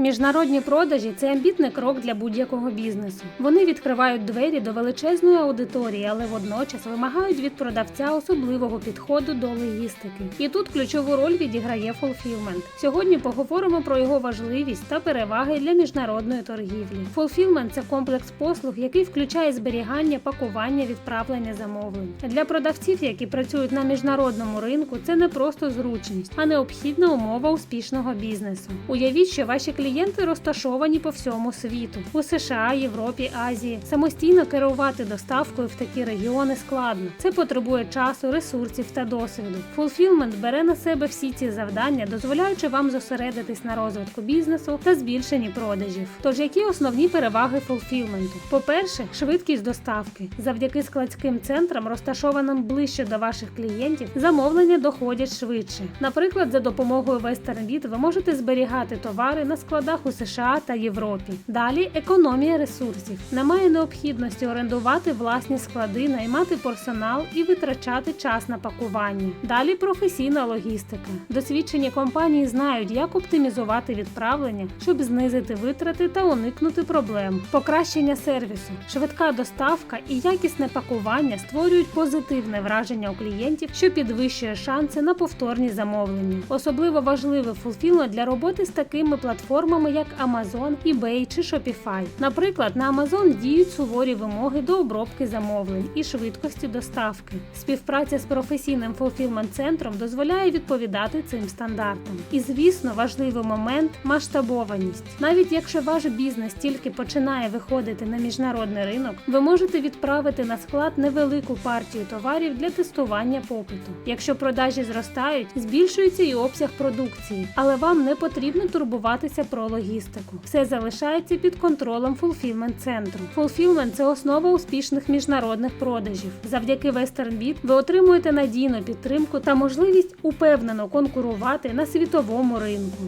Міжнародні продажі це амбітний крок для будь-якого бізнесу. Вони відкривають двері до величезної аудиторії, але водночас вимагають від продавця особливого підходу до логістики. І тут ключову роль відіграє Fulfillment. Сьогодні поговоримо про його важливість та переваги для міжнародної торгівлі. Fulfillment – це комплекс послуг, який включає зберігання, пакування, відправлення замовлень. Для продавців, які працюють на міжнародному ринку, це не просто зручність, а необхідна умова успішного бізнесу. Уявіть, що ваші клієнти розташовані по всьому світу у США, Європі, Азії. Самостійно керувати доставкою в такі регіони складно. Це потребує часу, ресурсів та досвіду. Fulfillment бере на себе всі ці завдання, дозволяючи вам зосередитись на розвитку бізнесу та збільшенні продажів. Тож які основні переваги Fulfillment? По-перше, швидкість доставки. Завдяки складським центрам, розташованим ближче до ваших клієнтів, замовлення доходять швидше. Наприклад, за допомогою WesternBit ви можете зберігати товари на складах у США та Європі. Далі економія ресурсів. Немає необхідності орендувати власні склади, наймати персонал і витрачати час на пакування. Далі професійна логістика. Досвідчені компанії знають, як оптимізувати відправлення, щоб знизити витрати та уникнути проблем. Покращення сервісу, швидка доставка і якісне пакування створюють позитивне враження у клієнтів, що підвищує шанси на повторні замовлення. Особливо важливе Fulfillment для роботи з такими платформами, як Amazon, eBay чи Shopify. Наприклад, на Amazon діють суворі вимоги до обробки замовлень і швидкості доставки. Співпраця з професійним fulfillment центром дозволяє відповідати цим стандартам. І звісно, важливий момент масштабованість. Навіть якщо ваш бізнес тільки починає виходити на міжнародний ринок, ви можете відправити на склад невелику партію товарів для тестування попиту. Якщо продажі зростають, збільшується і обсяг продукції, але вам не потрібно турбуватися про логістику. Все залишається під контролем fulfillment центру. Fulfillment – це основа успішних міжнародних продажів. Завдяки WesternBit ви отримуєте надійну підтримку та можливість упевнено конкурувати на світовому ринку.